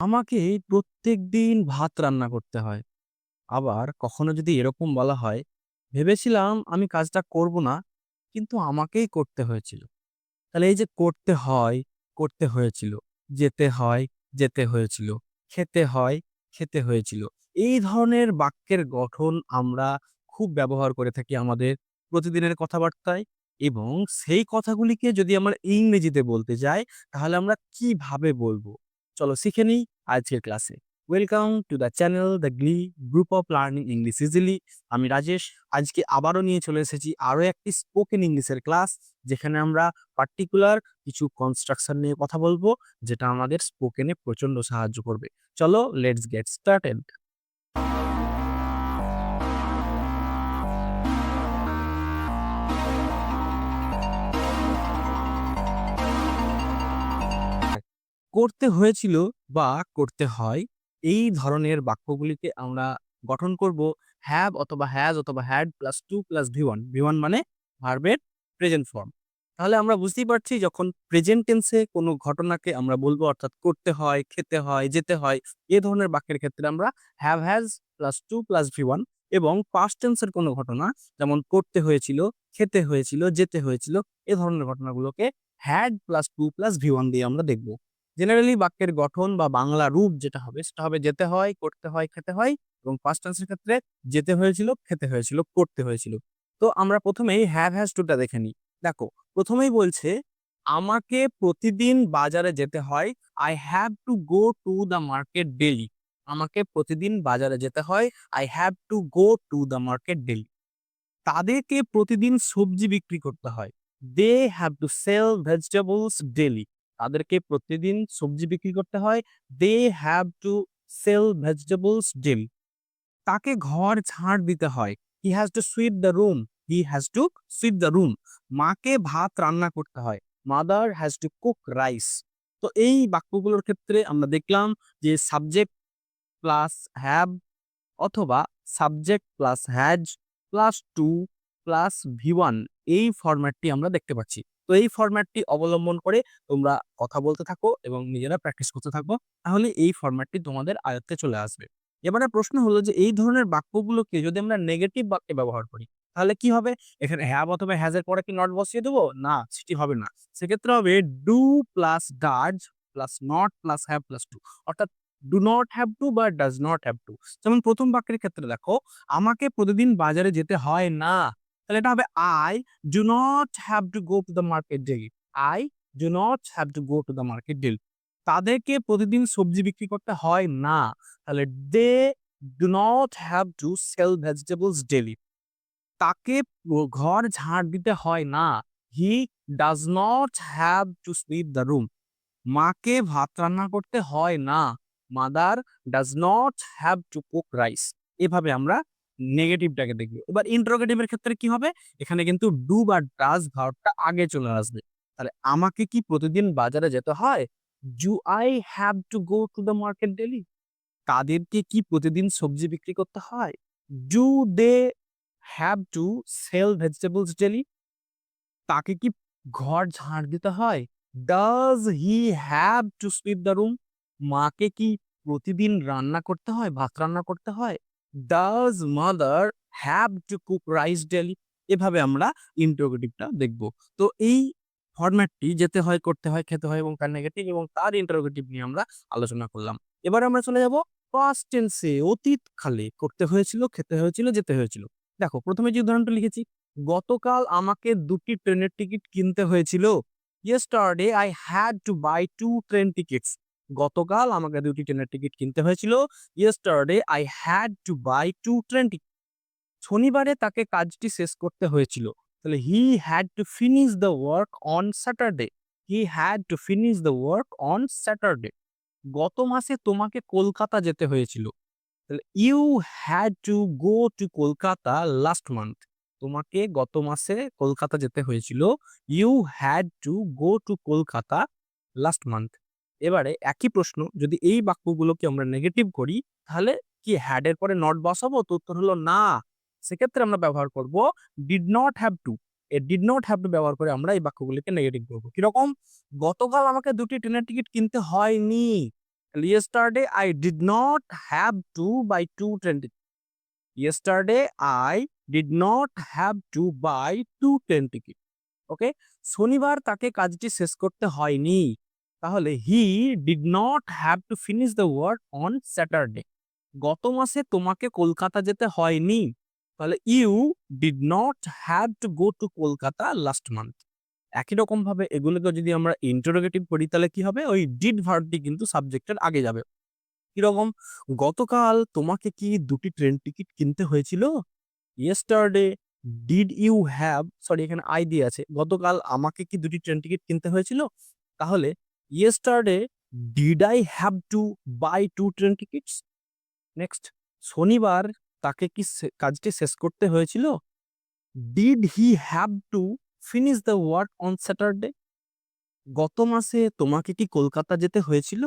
আমাকে প্রত্যেকদিন ভাত রান্না করতে হয়। আবার কখনো যদি এরকম বলা হয়, ভেবেছিলাম আমি কাজটা করব না, কিন্তু আমাকেই করতে হয়েছিল। তাহলে এই যে করতে হয়, করতে হয়েছিল, যেতে হয়, যেতে হয়েছিল, খেতে হয়, খেতে হয়েছিল। এই ধরনের বাক্যের গঠন আমরা খুব ব্যবহার করে থাকি আমাদের প্রতিদিনের কথাবার্তায় এবং সেই কথাগুলিকে যদি আমরা ইংরেজিতে বলতে যাই, তাহলে আমরা কীভাবে বলব? চলো শিখে নিই আজকের ক্লাসে। Welcome to the channel the glee group of learning English easily. আমি রাজেশ। আজকে আবারও নিয়ে চলে এসেছি আরও একটি স্পোকেন ইংলিশের ক্লাস যেখানে আমরা পার্টিকুলার কিছু কনস্ট্রাকশন নিয়ে কথা বলব, যেটা আমাদের স্পোকেনে প্রচণ্ড সাহায্য করবে। চলো লেটস গেট স্টার্টেড। করতে হয়েছিল বা করতে হয়, এই ধরনের বাক্যগুলিকে আমরা গঠন করব হ্যাভ অথবা হ্যাজ অথবা had plus to plus V one V one মানে ভার্বের প্রেজেন্ট ফর্ম তাহলে আমরা বুঝতেই পারছি যখন প্রেজেন্ট টেন্সে কোনো ঘটনাকে আমরা বলব, অর্থাৎ করতে হয়, খেতে হয়, যেতে হয়, এ ধরনের বাক্যের ক্ষেত্রে আমরা have has plus to plus V one এবং পাস্ট টেন্সের কোনো ঘটনা, যেমন করতে হয়েছিল, খেতে হয়েছিল, যেতে হয়েছিল, এ ধরনের ঘটনাগুলোকে had plus to plus V one দিয়ে আমরা দেখব। জেনারেলি বাক্যের গঠন বা বাংলা রূপ যেটা হবে সেটা হবে যেতে হয়, করতে হয়, খেতে হয় এবং পাস্ট টেন্স এর ক্ষেত্রে যেতে হয়েছিল, খেতে হয়েছিল, করতে হয়েছিল। তো আমরা প্রথমেই হ্যাভ হ্যাজ টুটা দেখে নিই। দেখো প্রথমেই বলছে, আমাকে প্রতিদিন বাজারে যেতে হয়। I have to go to the market daily. আমাকে প্রতিদিন বাজারে যেতে হয়। I have to go to the market daily. তাদেরকে প্রতিদিন সবজি বিক্রি করতে হয়। They have to sell vegetables daily. তাদেরকে প্রতিদিন সবজি বিক্রি করতে হয়। They have to sell vegetables ডিম তাকে ঘর ঝাড় দিতে হয়। He has to sweep the room he has to sweep the room মাকে ভাত রান্না করতে হয়। Mother has to cook rice তো এই বাক্যগুলোর ক্ষেত্রে আমরা দেখলাম যে সাবজেক্ট প্লাস হ্যাভ অথবা subject plus has plus to plus V one এই ফরম্যাটটি আমরা দেখতে পাচ্ছি। তো এই ফরম্যাটটি অবলম্বন করে তোমরা কথা বলতে থাকো এবং নিজেরা প্র্যাকটিস করতে থাকো। তাহলে এই ফরম্যাটটি তোমাদের আয়ত্তে চলে আসবে। এবারে প্রশ্ন হলো যে, এই ধরনের বাক্যগুলোকে যদি আমরা নেগেটিভ বাক্যে ব্যবহার করি, তাহলে কি হবে? এখানে হ্যাভ অথবা হ্যাজের পরে কি নট বসিয়ে দেবো? না, সেটি হবে না। সেক্ষেত্রে হবে do plus does plus not plus have plus to অর্থাৎ ডু নট হ্যাভ টু বা ডাজ নট হ্যাভ টু যেমন প্রথম বাক্যের ক্ষেত্রে দেখো, আমাকে প্রতিদিন বাজারে যেতে হয় না। তাহলে এটা হবে I do not have to go to the market daily I do not have to go to the market daily তাদেরকে প্রতিদিন সবজি বিক্রি করতে হয় না। তাহলে they do not have to sell vegetables daily তাকে ঘর ঝাড় দিতে হয় না। He does not have to sweep the room মাকে ভাত রান্না করতে হয় না। Mother does not have to cook rice এভাবে আমরা নেগেটিভটাকে দেখব। এবার ইন্টারোগেটিভের ক্ষেত্রে কি হবে? এখানে কিন্তু ডু বা ডাজ ভার্বটা আগে চলে আসবে। তাহলে আমাকে কি প্রতিদিন বাজারে যেতে হয়? Do I have to go to the market daily তাদেরকে কি প্রতিদিন সবজি বিক্রি করতে হয়? Do they have to sell vegetables daily তাকে কি ঘর ঝাড় দিতে হয়? Does he have to sweep the room মাকে কি প্রতিদিন রান্না করতে হয়? ভাত রান্না করতে হয়? Does mother have to cook rice daily এভাবে আমরা ইন্টারোগেটিভটা দেখব। তো এই ফরম্যাটটি যেতে হয়, করতে হয়, খেতে হয় এবং তার নেগেটিভ এবং তার ইন্টারোগেটিভ নিয়ে আমরা আলোচনা করলাম। এবার আমরা চলে যাব পাস্ট টেন্সে অতীত কালে করতে হয়েছিল, খেতে হয়েছিল, যেতে হয়েছিল। দেখো, প্রথমে যে উদাহরণটা লিখেছি, গতকাল আমাকে দুটি ট্রেনের টিকিট কিনতে হয়েছিল। Yesterday I had to buy two train tickets গতকাল আমাকে দুটি ট্রেনের টিকিট কিনতে হয়েছিল। Yesterday I had to buy two train ticket শনিবারে তাকে কাজটি শেষ করতে হয়েছিল। তাহলে he had to finish the work on Saturday he had to finish the work on Saturday গত মাসে তোমাকে কলকাতা যেতে হয়েছিল। তাহলে you had to go to Kolkata last month তোমাকে গত মাসে কলকাতা যেতে হয়েছিল। You had to go to Kolkata last month এবারে একই প্রশ্ন, যদি এই বাক্যগুলোকে আমরা নেগেটিভ করি, তাহলে কি হ্যাড এর পরে নট বসাবো? তো উত্তর হলো না। সেক্ষেত্রে আমরা ব্যবহার করব ডিড নট হ্যাভ টু এ ডিড নট হ্যাভ টু ব্যবহার করে আমরা এই বাক্যগুলিকে নেগেটিভ করব। কীরকম? গতকাল আমাকে দুটি ট্রেনের টিকিট কিনতে হয়নি। Yesterday I did not have to buy two train yesterday I did not have to buy two train ticket okay শনিবার তাকে কাজটি শেষ করতে হয়নি। তাহলে he did not have to finish the work on Saturday গত মাসে তোমাকে কলকাতা যেতে হয়নি, তাহলে you did not have to go to Kolkata last month একই রকম ভাবে এগুলোকে যদি আমরা ইন্টারোগেটিভ করি, তাহলে কি হবে? ওই ডিড ভার্বটি কিন্তু সাবজেক্টের আগে যাবে। কীরকম? গতকাল তোমাকে কি দুটি ট্রেন টিকিট কিনতে হয়েছিল? Yesterday did you have sorry এখানে আই দিয়ে আছে, গতকাল আমাকে কি দুটি ট্রেন টিকিট কিনতে হয়েছিল? তাহলে yesterday did I have to buy two train tickets next শনিবার তাকে কি কাজটি শেষ করতে হয়েছিল? Did he have to finish the work on Saturday গত মাসে তোমাকে কি কলকাতা যেতে হয়েছিল?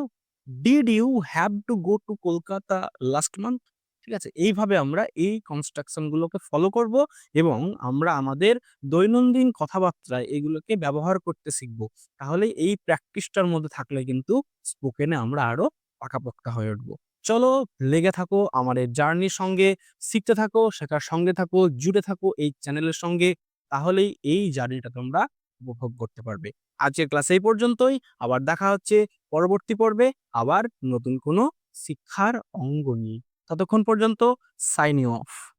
Did you have to go to Kolkata last month ঠিক আছে? এইভাবে আমরা এই কনস্ট্রাকশন গুলোকে ফলো করব এবং আমরা আমাদের দৈনন্দিন কথাবার্তায় এগুলোকে ব্যবহার করতে শিখব। তাহলে এই প্র্যাকটিসটার মধ্যে থাকলে কিন্তু স্পোকেনে আমরা আরও পাকাপোক্তা হয়ে উঠবো। চলো লেগে থাকো আমাদের জার্নির সঙ্গে শিখতে থাকো, শেখার সঙ্গে থাকো, জুড়ে থাকো এই চ্যানেলের সঙ্গে। তাহলেই এই জার্নিটা তোমরা উপভোগ করতে পারবে। আজকের ক্লাস এই পর্যন্তই, আবার দেখা হচ্ছে পরবর্তী পর্বে, আবার নতুন কোনো শিক্ষার অঙ্গ নিয়ে। ততক্ষণ পর্যন্ত সাইনিং অফ।